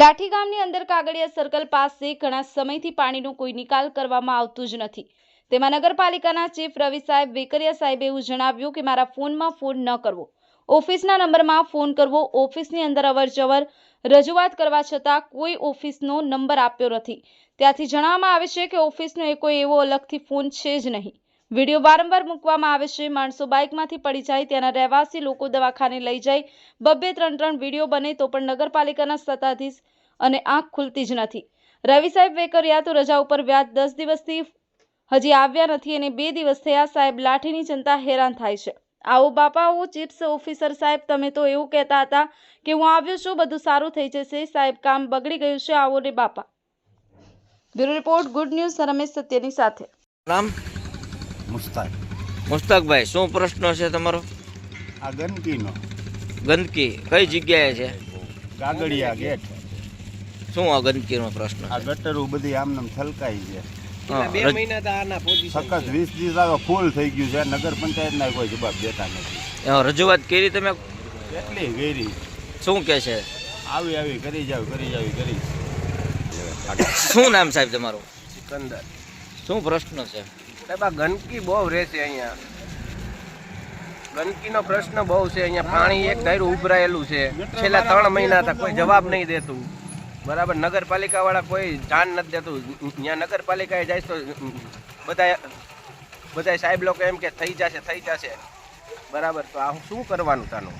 લાઠી ગામની અંદર કાગડિયા સર્કલ પાસે ઘણા સમયથી પાણીનો કોઈ નિકાલ કરવામાં આવતું જ નથી. તેમાં નગરપાલિકાના ચીફ રવિ સાહેબ વેકરિયા સાહેબે એવું જણાવ્યું કે મારા ફોનમાં ફોન ન કરવો. ઓફિસના નંબરમાં ફોન કરવો, ઓફિસની અંદર અવરજવર રજૂઆત કરવા છતાં કોઈ ઓફિસનો નંબર આપ્યો નથી. ત્યાંથી જણાવવામાં આવે છે કે ઓફિસનો એ કોઈ એવો અલગથી ફોન છે જ નહીં. વીડિયો વારંવાર મૂકવામાં આવે છે. માણસો બાઇકમાંથી પડી જાય ત્યાંના રહેવાસી લોકો દવાખાને લઈ જાય. બબ્બે ત્રણ ત્રણ વીડિયો બને તો પણ નગરપાલિકાના સત્તાધીશ અને આંખ ખુલતી જ નથી. રવિ સાહેબ વેકરિયા તો રજા ઉપર વ્યાજ દસ દિવસથી હજી આવ્યા નથી અને બે દિવસ થયા સાહેબ લાઠીની જનતા હેરાન થાય છે. આવો બાપા હું ચીપ્સ ઓફિસર સાહેબ, તમે તો એવું કહેતા હતા કે હું આવ્યો છું, બધું સારું થઈ જશે. સાહેબ, કામ બગડી ગયું છે. આવો ને બાપા. Bureau report, good news, Ramesh સત્યની સાથે. નામ મુસ્તાક. મુસ્તાકભાઈ શું પ્રશ્ન છે તમારો? આ ગંદકીનો. ગંદકી? કઈ જગ્યાએ છે? કાગળિયા ગેટ. શું આ ગંદકીનો પ્રશ્ન આ ગટરો બધી આમનામ છલકાઈ છે. બે મહિના તો આના પોઝિશન સખત વીસ દિવસ આવે ફૂલ થઈ ગયું છે નગર પંચાયતના કોઈ જવાબ દેતા નથી. રજૂઆત કરી તમે? કેટલી ગેરી શું કે છે? આવી આવી કરી જાવ કરી જાવ કરી. શું નામ સાહેબ તમારું? સિકંદર. શું પ્રશ્ન છે? સાહેબ ગંદકી બહુ રહેશે અહીંયા. ગંદકીનો પ્રશ્ન બહુ છે. અહીંયા પાણી એક ધાર્યું ઉભરાયેલું છે. છેલ્લા ત્રણ મહિના કોઈ જવાબ નહીં દેતું. બરાબર નગરપાલિકા વાળા કોઈ જાન નથી દેતું. ત્યાં નગરપાલિકાએ જાય તો બધા બધા સાહેબ લોકો એમ કે, થઈ જશે થઈ જશે. બરાબર, તો આ શું કરવાનું તાનું?